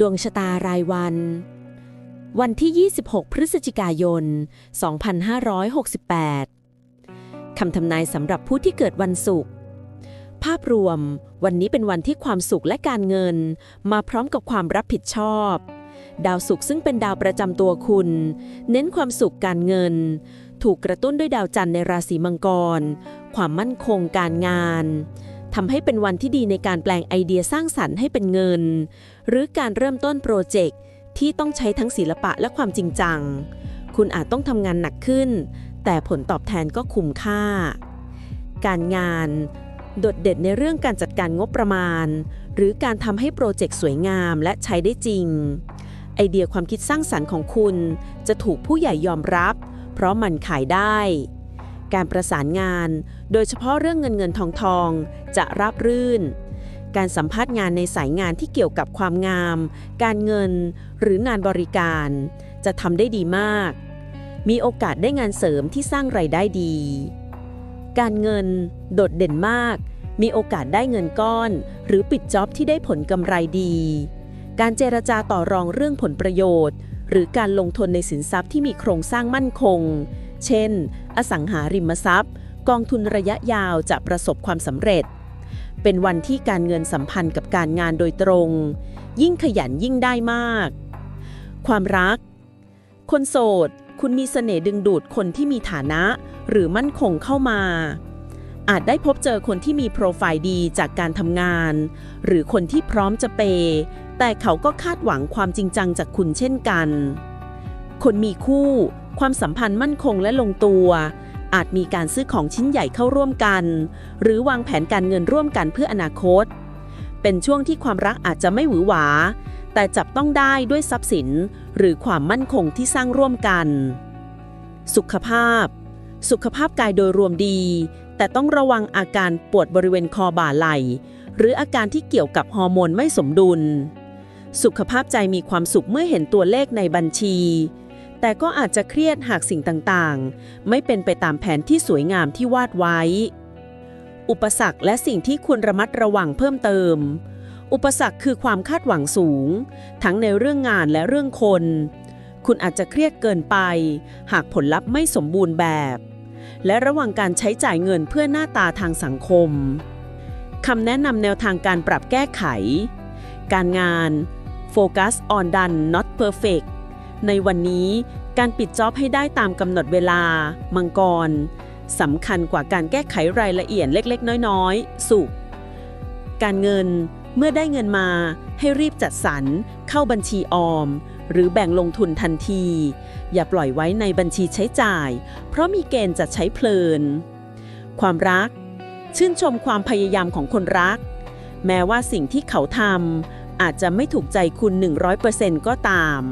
ดวงชะตารายวัน วันที่ 26 พฤศจิกายน 2568 คำทำนายสำหรับผู้ที่เกิดวันศุกร์ ภาพรวม วันนี้เป็นวันที่ความสุขและการเงิน มาพร้อมกับความรับผิดชอบ ดาวศุกร์ซึ่งเป็นดาวประจำตัวคุณ เน้นความสุขการเงิน ถูกกระตุ้นด้วยดาวจันทร์ในราศีมังกร ความมั่นคงการงาน ทำให้เป็นวันที่ดีในการแปลงไอเดียสร้างสรรค์ให้เป็นเงิน หรือการเริ่มต้นโปรเจกต์ที่ต้องใช้ทั้งศิลปะและความจริงจัง คุณอาจต้องทำงานหนักขึ้น แต่ผลตอบแทนก็คุ้มค่า การงาน โดดเด่นในเรื่องการจัดการงบประมาณ หรือการทำให้โปรเจกต์สวยงามและใช้ได้จริง ไอเดียความคิดสร้างสรรค์ของคุณจะถูกผู้ใหญ่ยอมรับ เพราะมันขายได้ การประสานงาน โดยเฉพาะเรื่องเงินเงินทองทองจะราบรื่น การสัมภาษณ์งานในสายงานที่เกี่ยวกับความงาม การเงิน หรืองานบริการ จะทำได้ดีมาก มีโอกาสได้งานเสริมที่สร้างไรายได้ดี การเงิน โดดเด่นมาก มีโอกาสได้เงินก้อน หรือปิดจ็อบที่ได้ผลกำไรดี การเจรจาต่อรองเรื่องผลประโยชน์ หรือการลงทุนในสินทรัพย์ที่มีโครงสร้างมั่นคง เช่น อสังหาริมทรัพย์ กองทุนระยะยาวจะประสบความสำเร็จ เป็นวันที่การเงินสัมพันธ์กับการงานโดยตรง ยิ่งขยันยิ่งได้มาก ความรัก คนโสด คุณมีเสน่ห์ดึงดูดคนที่มีฐานะ หรือมั่นคงเข้ามา อาจได้พบเจอคนที่มีโปรไฟล์ดีจากการทำงาน หรือคนที่พร้อมจะเปย์แต่เขาก็คาดหวังความจริงจังจากคุณเช่นกัน คนมีคู่ ความสัมพันธ์มั่นคงและลงตัว อาจมีการซื้อของชิ้นใหญ่เข้าร่วมกัน หรือวางแผนการเงินร่วมกันเพื่ออนาคต เป็นช่วงที่ความรักอาจจะไม่หวือหวา แต่จับต้องได้ด้วยทรัพย์สิน หรือความมั่นคงที่สร้างร่วมกัน สุขภาพ สุขภาพกายโดยรวมดี แต่ต้องระวังอาการปวดบริเวณคอบ่าไหล่ หรืออาการที่เกี่ยวกับฮอร์โมนไม่สมดุล สุขภาพใจมีความสุขเมื่อเห็นตัวเลขในบัญชี แต่ก็อาจจะเครียดหากสิ่งต่างๆ ไม่เป็นไปตามแผนที่สวยงามที่วาดไว้ อุปสรรคและสิ่งที่ควรระมัดระวังเพิ่มเติม อุปสรรคคือความคาดหวังสูง ทั้งในเรื่องงานและเรื่องคน คุณอาจจะเครียดเกินไป หากผลลัพธ์ไม่สมบูรณ์แบบ และระว่างการใช้จ่ายเงินเพื่อหน้าตาทางสังคมคำแนะนำแนวทางการปรับแก้ไข การงาน Focus on done not perfect ในวันนี้การปิดจ็อบให้ได้ตามกำหนดเวลา มังกรสำคัญกว่าการแก้ไขรายละเอียดเล็ก ๆ น้อย ๆ สุข การเงินเมื่อได้เงินมาให้รีบจัดสรรเข้าบัญชีออม หรือแบ่งลงทุนทันที อย่าปล่อยไว้ในบัญชีใช้จ่าย เพราะมีเกณฑ์จะใช้เพลิน ความรัก ชื่นชมความพยายามของคนรัก แม้ว่าสิ่งที่เขาทำอาจจะไม่ถูกใจคุณ 100%ก็ตาม